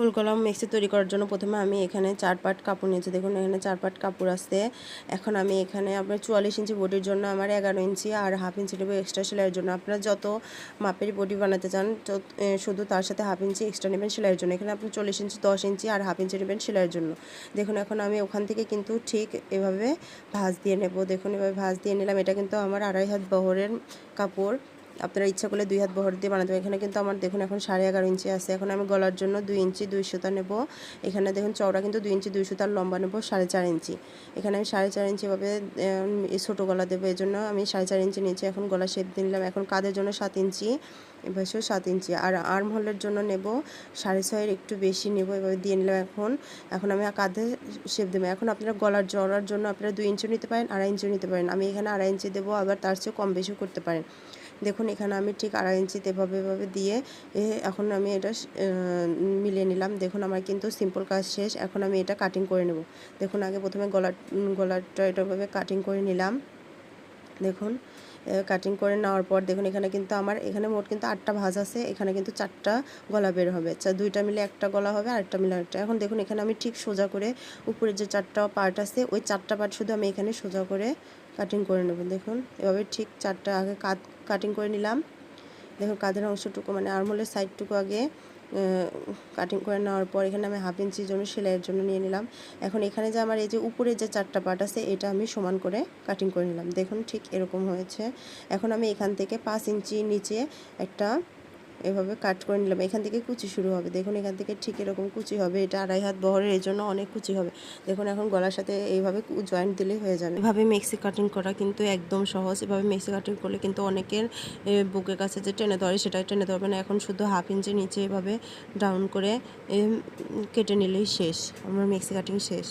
ফুল কলম মিক্সি তৈরি করার জন্য প্রথমে আমি এখানে চার পাট কাপড় নিয়েছি। দেখুন, এখানে চার পাট কাপড় আসতে এখন আমি এখানে আপনার চুয়াল্লিশ ইঞ্চি বডির জন্য আমার এগারো ইঞ্চি আর হাফ ইঞ্চি নেব এক্সট্রা সেলাইয়ের জন্য। আপনারা যত মাপের বডি বানাতে চান শুধু তার সাথে হাফ ইঞ্চি এক্সট্রা নেবেন সেলাইয়ের জন্য। এখানে আপনি চল্লিশ ইঞ্চি, দশ ইঞ্চি আর হাফ ইঞ্চি নেবেন সেলাইয়ের জন্য। দেখুন, এখন আমি ওখান থেকে কিন্তু ঠিক এভাবে ভাঁজ দিয়ে নেব। দেখুন, এভাবে ভাঁজ দিয়ে নিলাম। এটা কিন্তু আমার আড়াই হাত বহরের কাপড়। আপনারা ইচ্ছা করলে দুই হাত বহর দিয়ে বানাতে এখানে কিন্তু আমার দেখুন এখন সাড়ে এগারো ইঞ্চি আছে। এখন আমি গলার জন্য দুই ইঞ্চি দুই সুতা নেব। এখানে দেখুন চওড়া কিন্তু দুই ইঞ্চি দুই সুতার লম্বা নেব, সাড়ে চার ইঞ্চি। এখানে আমি সাড়ে চার ইঞ্চি এই ছোটো গলা দেবো। এই জন্য আমি সাড়ে চার ইঞ্চি নিয়েছি এখন গলা শেপ নিলাম। এখন কাঁধের জন্য সাত ইঞ্চি, এভাবেও সাত ইঞ্চি। আর আর্ম হোলের জন্য নেব, সাড়ে ছয়ের একটু বেশি নেব, এভাবে দিয়ে নিলাম এখন। এখন আমি কাঁধে শেপ দেবো এখন আপনারা গলার জড়ার জন্য আপনারা দুই ইঞ্চি নিতে পারেন, আড়াই ইঞ্চি নিতে পারেন। আমি এখানে আড়াই ইঞ্চি দেবো, আবার তার চেয়েও কম বেশিও করতে পারেন। দেখুন, এখানে আমি ঠিক আড়াই ইঞ্চিতে এভাবে এভাবে দিয়ে এখন আমি এটা মিলিয়ে নিলাম। দেখুন, আমার কিন্তু সিম্পল কাজ শেষ। এখন আমি এটা কাটিং করে নেব। দেখুন, আগে প্রথমে গলার, গলাটা এটাভাবে কাটিং করে নিলাম। দেখুন কাটিং করে নেওয়ার পর দেখুন এখানে কিন্তু আমার, এখানে মোট কিন্তু আটটা ভাজ আছে, এখানে কিন্তু চারটা গলা বের হবে। দুইটা মিলে একটা গলা হবে, আরেকটা মিলে আরেকটা। এখন দেখুন এখানে আমি ঠিক সোজা করে উপরে যে চারটা পার্ট আছে, ওই চারটা পার্ট শুধু আমি এখানে সোজা করে কাটিং করে নেব। দেখুন, এভাবে ঠিক চারটা আগে কাটিং করে নিলাম। দেখুন, কাঁধের অংশটুকু মানে আর্মোলের সাইডটুকু আগে কাটিং করে নেওয়ার পর এখানে আমি হাফ ইঞ্চির জন্য সেলাইয়ের জন্য নিয়ে নিলাম। এখন এখানে যে আমার এই যে উপরে যে চারটা পার্ট আছে, এটা আমি সমান করে কাটিং করে নিলাম। দেখুন, ঠিক এরকম হয়েছে। এখন আমি এখান থেকে পাঁচ ইঞ্চি নিচে একটা এভাবে কাট করে নিলাম। এখান থেকে কুচি শুরু হবে। দেখুন, এখান থেকে ঠিক এরকম কুচি হবে। এটা আড়াই হাত বহরের এই জন্য অনেক কুচি হবে। দেখুন, এখন গলার সাথে এইভাবে জয়েন্ট দিলেই হয়ে যাবে। এভাবে মেক্সি কাটিং করা কিন্তু একদম সহজ। এভাবে মেক্সি কাটিং করলে কিন্তু অনেকের বুকের কাছে যে টেনে ধরে সেটা টেনে ধরবে না। এখন শুধু হাফ ইঞ্চি নিচে এভাবে ডাউন করে কেটে নিলেই শেষ। আমার মেক্সি কাটিং শেষ।